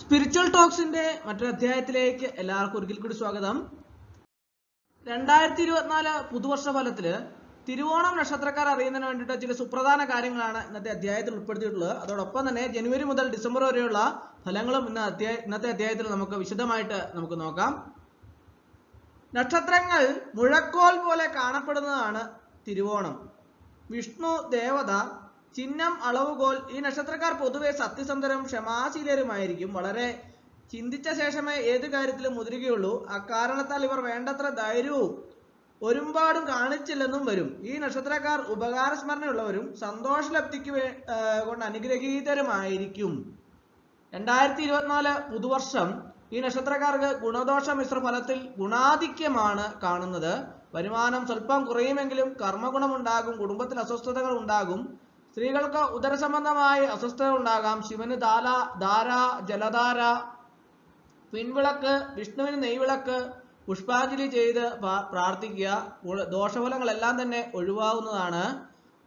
Spiritual ടോക്സിന്റെ മറ്റൊരു അധ്യായത്തിലേക്ക് എല്ലാവർക്കും ഒരിക്കൽ കൂടി സ്വാഗതം. രണ്ടായിരത്തി ഇരുപത്തിനാല് പുതുവർഷ ഫലത്തിൽ തിരുവോണം നക്ഷത്രക്കാർ അറിയുന്നതിന് വേണ്ടിയിട്ട് ചില സുപ്രധാന കാര്യങ്ങളാണ് ഇന്നത്തെ അധ്യായത്തിൽ ഉൾപ്പെടുത്തിയിട്ടുള്ളത്. അതോടൊപ്പം തന്നെ ജനുവരി മുതൽ ഡിസംബർ വരെയുള്ള ഫലങ്ങളും ഇന്ന് അധ്യായ ഇന്നത്തെ അധ്യായത്തിൽ നമുക്ക് വിശദമായിട്ട് നമുക്ക് നോക്കാം. നക്ഷത്രങ്ങൾ മുഴക്കോൽ പോലെ കാണപ്പെടുന്നതാണ് തിരുവോണം. വിഷ്ണു ദേവത ചിഹ്നം അളവുകോൽ ഈ നക്ഷത്രക്കാർ പൊതുവെ സത്യസന്ധരും ക്ഷമാശീലരുമായിരിക്കും. വളരെ ചിന്തിച്ച ശേഷമേ ഏത് കാര്യത്തിലും മുതിരുകയുള്ളൂ. അക്കാരണത്താൽ ഇവർ വേണ്ടത്ര ധൈര്യവും ഒരുപാടും കാണിച്ചില്ലെന്നും വരും. ഈ നക്ഷത്രക്കാർ ഉപകാരസ്മരണയുള്ളവരും സന്തോഷലബ്ധിക്ക് കൊണ്ട് അനുഗ്രഹീതരുമായിരിക്കും. രണ്ടായിരത്തി ഇരുപത്തിനാല് പുതുവർഷം ഈ നക്ഷത്രക്കാർക്ക് ഗുണദോഷ മിശ്ര ഫലത്തിൽ ഗുണാധിക്യമാണ് കാണുന്നത്. വരുമാനം സ്വല്പം കുറയുമെങ്കിലും കർമ്മഗുണമുണ്ടാകും കുടുംബത്തിൽ അസ്വസ്ഥതകൾ ഉണ്ടാകും. സ്ത്രീകൾക്ക് ഉദര സംബന്ധമായി അസ്വസ്ഥത ഉണ്ടാകാം. ശിവന് ദാല ധാര ജലധാര പിൻവിളക്ക് വിഷ്ണുവിന് നെയ്വിളക്ക് പുഷ്പാഞ്ജലി ചെയ്ത് പ്രാർത്ഥിക്കുക. ദോഷഫലങ്ങളെല്ലാം തന്നെ ഒഴിവാകുന്നതാണ്.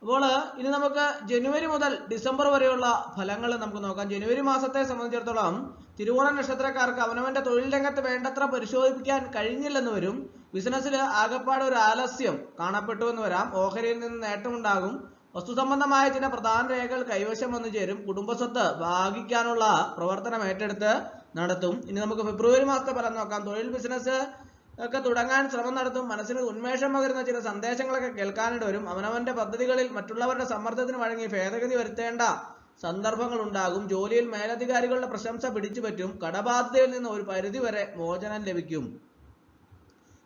അപ്പോൾ ഇനി നമുക്ക് ജനുവരി മുതൽ ഡിസംബർ വരെയുള്ള ഫലങ്ങൾ നമുക്ക് നോക്കാം. ജനുവരി മാസത്തെ സംബന്ധിച്ചിടത്തോളം തിരുവോണ നക്ഷത്രക്കാർക്ക് അവനവന്റെ തൊഴിൽ രംഗത്ത് വേണ്ടത്ര പരിശോധിപ്പിക്കാൻ കഴിഞ്ഞില്ലെന്ന് വരും. ബിസിനസ്സിൽ ആകപ്പാട് ഒരു ആലസ്യം കാണപ്പെട്ടു എന്ന് വരാം. ഓഹരിയിൽ നിന്ന് നേട്ടമുണ്ടാകും. വസ്തു സംബന്ധമായ ചില പ്രധാന രേഖകൾ കൈവശം വന്നു ചേരും. കുടുംബസ്വത്ത് ഭാഗിക്കാനുള്ള പ്രവർത്തനം ഏറ്റെടുത്ത് നടത്തും. ഇനി നമുക്ക് ഫെബ്രുവരി മാസത്തെ ഫലം നോക്കാം. തൊഴിൽ ബിസിനസ് ഒക്കെ തുടങ്ങാൻ ശ്രമം നടത്തും. മനസ്സിന് ഉന്മേഷം പകരുന്ന ചില സന്ദേശങ്ങളൊക്കെ കേൾക്കാനിട വരും. അവനവന്റെ പദ്ധതികളിൽ മറ്റുള്ളവരുടെ സമ്മർദ്ദത്തിന് വഴങ്ങി ഭേദഗതി വരുത്തേണ്ട സന്ദർഭങ്ങൾ ഉണ്ടാകും. ജോലിയിൽ മേലധികാരികളുടെ പ്രശംസ പിടിച്ചു പറ്റും. കടബാധ്യതയിൽ നിന്ന് ഒരു പരിധി വരെ മോചനം ലഭിക്കും.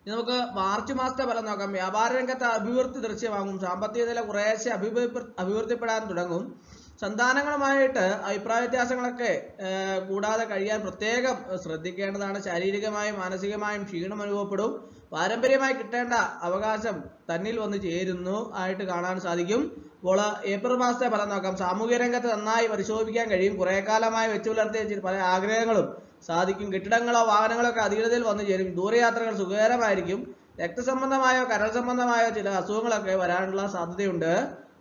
നമുക്ക് മാർച്ച് മാസത്തെ ഫലം നോക്കാം. വ്യാപാര രംഗത്ത് അഭിവൃദ്ധി ദൃശ്യമാകും. സാമ്പത്തിക നില കുറേശ്ശെ അഭിവൃദ്ധി അഭിവൃദ്ധിപ്പെടാൻ തുടങ്ങും. സന്താനങ്ങളുമായിട്ട് അഭിപ്രായ വ്യത്യാസങ്ങളൊക്കെ കൂടാതെ കഴിയാൻ പ്രത്യേകം ശ്രദ്ധിക്കേണ്ടതാണ്. ശാരീരികമായും മാനസികമായും ക്ഷീണം അനുഭവപ്പെടും. പാരമ്പര്യമായി കിട്ടേണ്ട അവകാശം തന്നിൽ വന്ന് ചേരുന്നു ആയിട്ട് കാണാൻ സാധിക്കും. അപ്പോൾ ഏപ്രിൽ മാസത്തെ ഫലം നോക്കാം. സാമൂഹ്യ രംഗത്ത് നന്നായി പരിശോധിക്കാൻ കഴിയും. കുറെ കാലമായി വെച്ചു പുലർത്തിയ പല ആഗ്രഹങ്ങളും സാധിക്കും. കെട്ടിടങ്ങളോ വാഹനങ്ങളോ ഒക്കെ അധികൃതയിൽ വന്നു ചേരും. ദൂരയാത്രകൾ സുഖകരമായിരിക്കും. രക്തസംബന്ധമായോ കരൾ സംബന്ധമായോ ചില അസുഖങ്ങളൊക്കെ വരാനുള്ള സാധ്യതയുണ്ട്.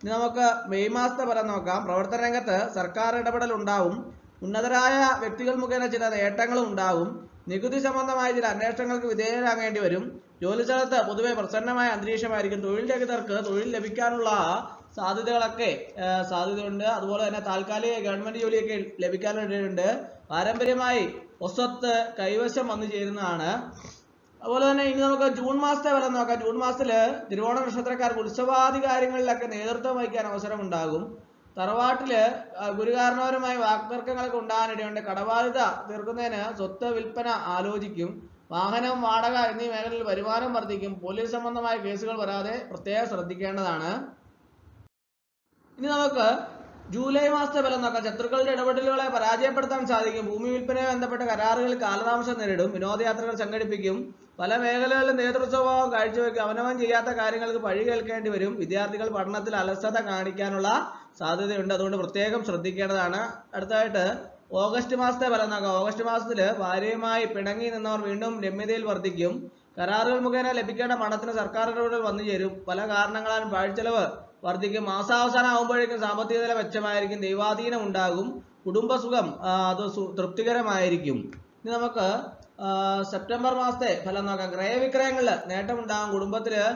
ഇനി നമുക്ക് മെയ് മാസത്തെ ഫലം നോക്കാം. പ്രവർത്തന രംഗത്ത് സർക്കാർ ഇടപെടൽ ഉണ്ടാവും. ഉന്നതരായ വ്യക്തികൾ മുഖേന ചില നേട്ടങ്ങളും ഉണ്ടാവും. നികുതി സംബന്ധമായ ചില അന്വേഷണങ്ങൾക്ക് വിധേയരാകേണ്ടി വരും. ജോലി സ്ഥലത്ത് പൊതുവെ പ്രസന്നമായ അന്തരീക്ഷമായിരിക്കും. തൊഴിൽ രഹിതർക്ക് തൊഴിൽ ലഭിക്കാനുള്ള സാധ്യതകളൊക്കെ സാധ്യതയുണ്ട്. അതുപോലെ തന്നെ താൽക്കാലിക ഗവൺമെന്റ് ജോലിയൊക്കെ ലഭിക്കാനിടയുണ്ട് പാരമ്പര്യമായി ഒസ്വത്ത് കൈവശം വന്നു ചേരുന്നതാണ്. അതുപോലെ തന്നെ ഇനി നമുക്ക് ജൂൺ മാസത്തെ വരെ നോക്കാം. ജൂൺ മാസത്തിൽ തിരുവോണ നക്ഷത്രക്കാർക്ക് ഉത്സവാദി കാര്യങ്ങളിലൊക്കെ നേതൃത്വം വഹിക്കാൻ അവസരം ഉണ്ടാകും തറവാട്ടിൽ ഗുരുകാരണവരുമായി വാക്തർക്കങ്ങൾക്ക് ഉണ്ടാകാനിടയുണ്ട്. കടബാധ്യത തീർക്കുന്നതിന് സ്വത്ത് വിൽപ്പന ആലോചിക്കും. വാഹനം വാടക എന്നീ മേഖലയിൽ വരുമാനം വർദ്ധിക്കും. പോലീസ് സംബന്ധമായ കേസുകൾ വരാതെ പ്രത്യേകം ശ്രദ്ധിക്കേണ്ടതാണ്. ഇനി നമുക്ക് ജൂലൈ മാസത്തെ ഫലം നോക്കാം. ശത്രുക്കളുടെ ഇടപെടലുകളെ പരാജയപ്പെടുത്താൻ സാധിക്കും. ഭൂമി വിൽപ്പനയെ ബന്ധപ്പെട്ട കരാറുകൾ കാലതാമസം നേരിടും. വിനോദയാത്രകൾ സംഘടിപ്പിക്കും. പല മേഖലകളിലും നേതൃസ്വഭാവം കാഴ്ചവെക്കും. അവനവൻ ചെയ്യാത്ത കാര്യങ്ങൾക്ക് പഴി കേൾക്കേണ്ടി വരും. വിദ്യാർത്ഥികൾ പഠനത്തിൽ അലസത കാണിക്കാനുള്ള സാധ്യതയുണ്ട്. അതുകൊണ്ട് പ്രത്യേകം ശ്രദ്ധിക്കേണ്ടതാണ്. അടുത്തതായിട്ട് ഓഗസ്റ്റ് മാസത്തെ ഫലം നോക്കാം. ഓഗസ്റ്റ് മാസത്തിൽ ഭാര്യയുമായി പിണങ്ങി നിന്നവർ വീണ്ടും രമ്യതയിൽ വർദ്ധിക്കും. കരാറുകൾ മുഖേന ലഭിക്കേണ്ട പണത്തിന് സർക്കാർ ഇടപെടൽ വന്നു ചേരും. പല കാരണങ്ങളാലും പാഴ്ചെലവ് വർദ്ധിക്കും. മാസാവസാനം ആകുമ്പോഴേക്കും സാമ്പത്തിക നില മെച്ചമായിരിക്കും. ദൈവാധീനം ഉണ്ടാകും. കുടുംബസുഖം അത് തൃപ്തികരമായിരിക്കും. ഇനി നമുക്ക് സെപ്റ്റംബർ മാസത്തെ ഫലം നോക്കാം. ക്രയവിക്രയങ്ങളിൽ നേട്ടമുണ്ടാകും. കുടുംബത്തിൽ ആ,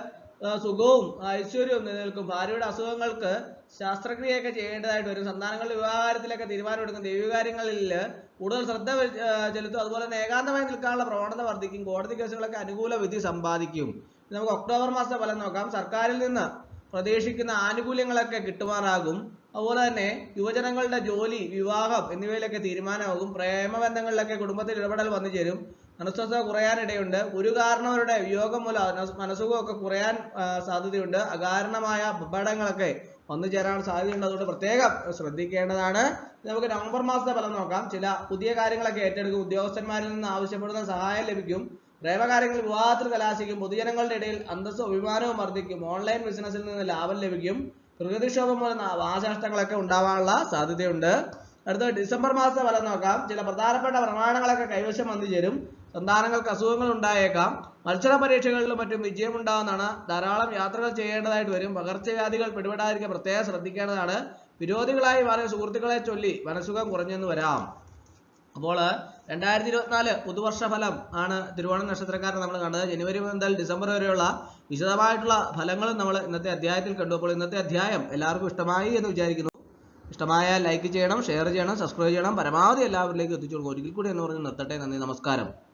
സുഖവും ഐശ്വര്യവും നിലനിൽക്കും. ഭാര്യയുടെ അസുഖങ്ങൾക്ക് ശാസ്ത്രക്രിയയൊക്കെ ചെയ്യേണ്ടതായിട്ട് വരും. സന്താനങ്ങളുടെ വിവാഹകാര്യത്തിലൊക്കെ തീരുമാനമെടുക്കും ദൈവകാര്യങ്ങളിൽ കൂടുതൽ ശ്രദ്ധ ചെലുത്തും. അതുപോലെ തന്നെ ഏകാന്തമായി നിൽക്കാനുള്ള പ്രവണത വർദ്ധിക്കും. കോടതി കേസുകളൊക്കെ അനുകൂല വിധി സമ്പാദിക്കും. നമുക്ക് ഒക്ടോബർ മാസത്തെ ഫലം നോക്കാം. സർക്കാരിൽ നിന്ന് പ്രതീക്ഷിക്കുന്ന ആനുകൂല്യങ്ങളൊക്കെ കിട്ടുവാനാകും അതുപോലെ തന്നെ യുവജനങ്ങളുടെ ജോലി വിവാഹം എന്നിവയിലൊക്കെ തീരുമാനമാകും. പ്രേമബന്ധങ്ങളിലൊക്കെ കുടുംബത്തിൽ ഇടപെടൽ വന്നു ചേരും മനസ്വസ്ഥത കുറയാനിടയുണ്ട് ഒരു കാരണവരുടെ വിയോഗം മൂലം മനസ്- മനസ്സുഖമൊക്കെ കുറയാൻ സാധ്യതയുണ്ട്. അകാരണമായ അപകടങ്ങളൊക്കെ വന്നു ചേരാൻ സാധ്യതയുണ്ട്. അതുകൊണ്ട് പ്രത്യേകം ശ്രദ്ധിക്കേണ്ടതാണ്. നമുക്ക് നവംബർ മാസത്തെ ഫലം നോക്കാം. ചില പുതിയ കാര്യങ്ങളൊക്കെ ഏറ്റെടുക്കും. ഉദ്യോഗസ്ഥന്മാരിൽ നിന്ന് ആവശ്യപ്പെടുന്ന സഹായം ലഭിക്കും. പ്രേമകാര്യങ്ങൾ വിവാഹത്തിൽ കലാശിക്കും. പൊതുജനങ്ങളുടെ ഇടയിൽ അന്തസ്സും അഭിമാനവും വർദ്ധിക്കും. ഓൺലൈൻ ബിസിനസ്സിൽ നിന്ന് ലാഭം ലഭിക്കും. പ്രകൃതിക്ഷോഭം മൂലം വാശനഷ്ടങ്ങളൊക്കെ ഉണ്ടാവാനുള്ള സാധ്യതയുണ്ട്. അടുത്ത ഡിസംബർ മാസത്തെ ഫലം നോക്കാം. ചില പ്രധാനപ്പെട്ട പ്രമാണങ്ങളൊക്കെ കൈവശം വന്നു ചേരും. സന്താനങ്ങൾക്ക് അസുഖങ്ങൾ ഉണ്ടായേക്കാം. മത്സര പരീക്ഷകളിലും മറ്റും വിജയമുണ്ടാകുന്നതാണ് ധാരാളം യാത്രകൾ ചെയ്യേണ്ടതായിട്ട് വരും. പകർച്ചവ്യാധികൾ പിടിപെടാതിരിക്കാൻ പ്രത്യേകം ശ്രദ്ധിക്കേണ്ടതാണ്. വിരോധികളായി മാറിയ സുഹൃത്തുക്കളെ ചൊല്ലി മനസുഖം കുറഞ്ഞെന്ന് വരാം. അപ്പോൾ രണ്ടായിരത്തി ഇരുപത്തിനാല് പുതുവർഷ ഫലം ആണ് തിരുവോണം നക്ഷത്രക്കാരൻ നമ്മൾ കണ്ടത്. ജനുവരി മുതൽ ഡിസംബർ വരെയുള്ള വിശദമായിട്ടുള്ള ഫലങ്ങളും നമ്മൾ ഇന്നത്തെ അധ്യായത്തിൽ കണ്ടു. അപ്പോൾ ഇന്നത്തെ അധ്യായം എല്ലാവർക്കും ഇഷ്ടമായി എന്ന് വിചാരിക്കുന്നു. ഇഷ്ടമായ ലൈക്ക് ചെയ്യണം ഷെയർ ചെയ്യണം സബ്സ്ക്രൈബ് ചെയ്യണം. പരമാവധി എല്ലാവരിലേക്കും എത്തിച്ചു കൊടുക്കും ഒരിക്കൽ കൂടി എന്ന് പറഞ്ഞ് നിർത്തട്ടെ. നന്ദി നമസ്കാരം.